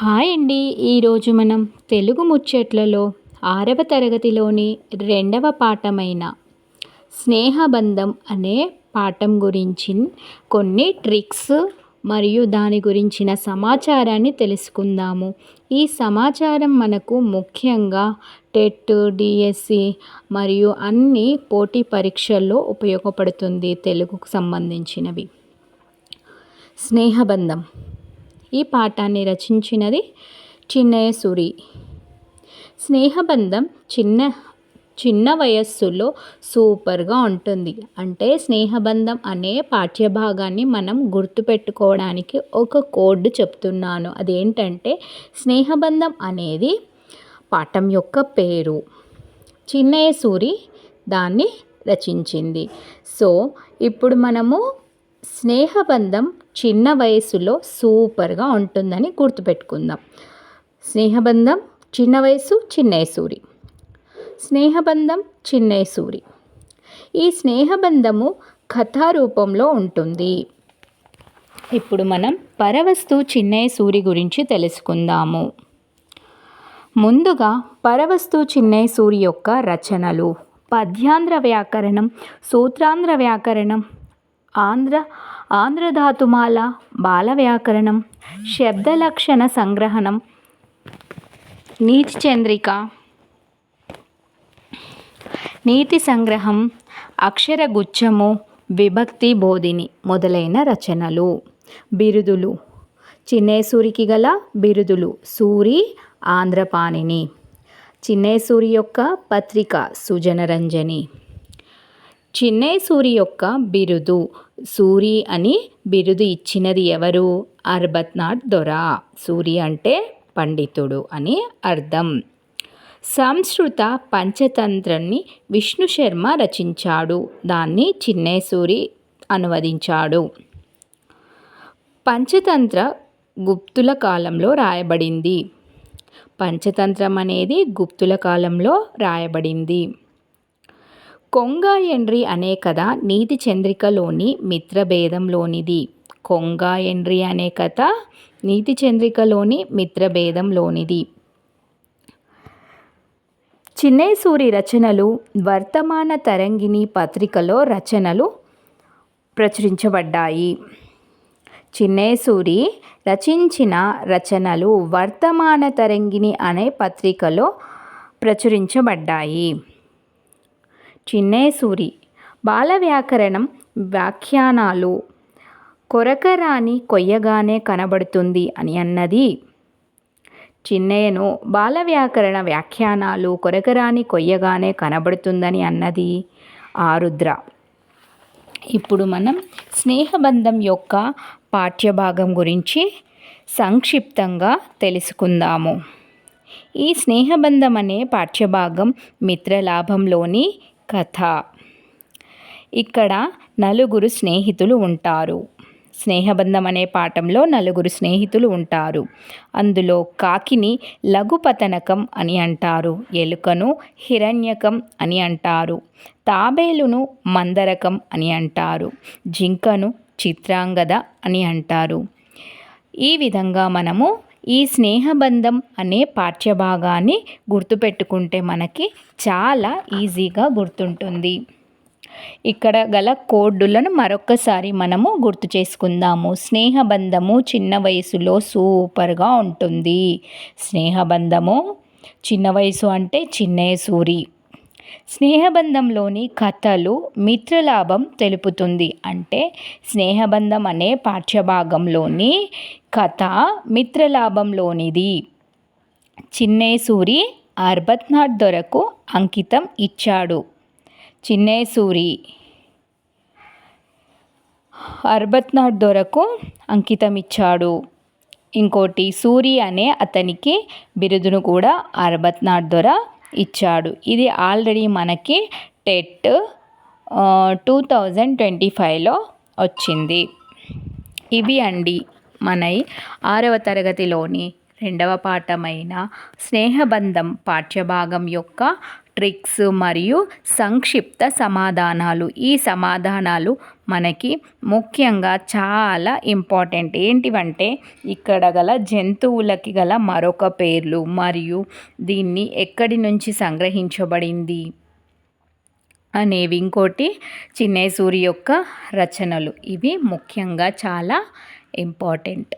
Hi అండి. ఈరోజు మనం తెలుగు ముచ్చట్లలో ఆరవ తరగతిలోని రెండవ పాఠమైన స్నేహబంధం అనే పాఠం గురించి కొన్ని ట్రిక్స్ మరియు దాని గురించిన సమాచారాన్ని తెలుసుకుందాము. ఈ సమాచారం మనకు ముఖ్యంగా టెట్ డిఎస్సి మరియు అన్ని పోటీ పరీక్షల్లో ఉపయోగపడుతుంది తెలుగుకు సంబంధించినవి. స్నేహబంధం. ఈ పాఠాన్ని రచించినది చిన్నయ్య సూరి స్నేహబంధం చిన్న చిన్న వయస్సులో సూపర్గా ఉంటుంది. అంటే స్నేహబంధం అనే పాఠ్యభాగాన్ని మనం గుర్తుపెట్టుకోవడానికి ఒక కోడ్ చెప్తున్నాను. అదేంటంటే స్నేహబంధం అనేది పాఠం యొక్క పేరు. చిన్నయ్య సూరి దాన్ని రచించింది. సో ఇప్పుడు మనము స్నేహబంధం చిన్న వయసులో సూపర్గా ఉంటుందని గుర్తుపెట్టుకుందాం. స్నేహబంధం చిన్న వయసు చిన్నేసూరి స్నేహబంధం చిన్నయసూరి ఈ స్నేహబంధము కథారూపంలో ఉంటుంది. ఇప్పుడు మనం పరవస్తు చిన్నయసూరి గురించి తెలుసుకుందాము. ముందుగా పరవస్తు చిన్నయసూరి యొక్క రచనలు. పద్యాంధ్ర వ్యాకరణం సూత్రాంధ్ర వ్యాకరణం ఆంధ్ర ఆంధ్రధాతుమాల బాల వ్యాకరణం శబ్దలక్షణ సంగ్రహణం నీతి చంద్రిక నీతి సంగ్రహం అక్షరగుచ్చము విభక్తి బోధిని మొదలైన రచనలు. బిరుదులు. చిన్నేసూరికి గల బిరుదులు. సూరి ఆంధ్రపాణిని. చిన్నేసూరి యొక్క పత్రిక సుజనరంజని. చిన్నేసూరి యొక్క బిరుదు. సూరి అని బిరుదు ఇచ్చినది ఎవరు? అర్బత్నాథ్ దొర. సూరి అంటే పండితుడు అని అర్థం. సంస్కృత పంచతంత్రాన్ని విష్ణు శర్మ రచించాడు. దాన్ని చిన్నేసూరి అనువదించాడు. పంచతంత్ర గుప్తుల కాలంలో రాయబడింది. పంచతంత్రం అనేది గుప్తుల కాలంలో రాయబడింది. కొంగాయండ్రి అనే కథ నీతి చంద్రికలోని మిత్రభేదంలోనిది. కొంగాయండ్రి అనే కథ నీతి చంద్రికలోని మిత్రభేదంలోనిది. చిన్నేసూరి రచనలు వర్తమాన తరంగిణి పత్రికలో రచనలు ప్రచురించబడ్డాయి. చిన్నేసూరి రచించిన రచనలు వర్తమాన తరంగిణి అనే పత్రికలో ప్రచురించబడ్డాయి. చిన్నేసూరి. బాల వ్యాకరణం వ్యాఖ్యానాలు. కొరకరాని కొయ్యగానే కనబడుతుంది అని అన్నది. చిన్నయ్యను బాల వ్యాకరణ వ్యాఖ్యానాలు కొరకరాని కొయ్యగానే కనబడుతుందని అన్నది. ఆరుద్ర ఇప్పుడు మనం స్నేహబంధం యొక్క పాఠ్యభాగం గురించి సంక్షిప్తంగా తెలుసుకుందాము. ఈ స్నేహబంధం అనే పాఠ్యభాగం మిత్రలాభంలోని కథ. ఇక్కడ నలుగురు స్నేహితులు ఉంటారు. స్నేహబంధం అనే పాఠంలో నలుగురు స్నేహితులు ఉంటారు. అందులో కాకిని లఘుపతనకం అని అంటారు. ఎలుకను హిరణ్యకం అని అంటారు. తాబేలును మందరకం అని అంటారు. జింకను చిత్రాంగద అని అంటారు. ఈ విధంగా మనము ఈ స్నేహబంధం అనే పాఠ్యభాగాన్ని గుర్తుపెట్టుకుంటే మనకి చాలా ఈజీగా గుర్తుంటుంది. ఇక్కడ గల కోడ్లను మరొకసారి మనము గుర్తు చేసుకుందాము. స్నేహబంధము చిన్న వయసులో సూపర్గా ఉంటుంది. స్నేహబంధము చిన్న వయసు అంటే చిన్నే సూరి. స్నేహబంధంలోని కథలు మిత్రలాభం తెలుపుతుంది. అంటే స్నేహబంధం అనే పాఠ్యభాగంలోని కథ మిత్రలాభంలోనిది. చిన్నేసూరి అర్బత్నాథ్ దొరకు అంకితం ఇచ్చాడు. చిన్నేసూరి అర్బత్నాథ్ దొరకు అంకితం ఇచ్చాడు. ఇంకోటి సూరి అనే అతనికి బిరుదును కూడా అర్బత్నాథ్ దొర ఇచ్చాడు. ఇది ఆల్రెడీ మనకి టెట్ టూ థౌజండ్ ట్వంటీ ఫైవ్లో వచ్చింది. ఇవి అండి మన ఆరవ తరగతిలోని రెండవ పాఠమైన స్నేహబంధం పాఠ్యభాగం యొక్క ట్రిక్స్ మరియు సంక్షిప్త సమాధానాలు. ఈ సమాధానాలు మనకి ముఖ్యంగా చాలా ఇంపార్టెంట్. ఏంటివంటే ఇక్కడ గల జంతువులకి గల మరొక పేర్లు మరియు దీన్ని ఎక్కడి నుంచి సంగ్రహించబడింది అనేవి ఇంకోటి చిన్నేసూరి యొక్క రచనలు. ఇవి ముఖ్యంగా చాలా ఇంపార్టెంట్.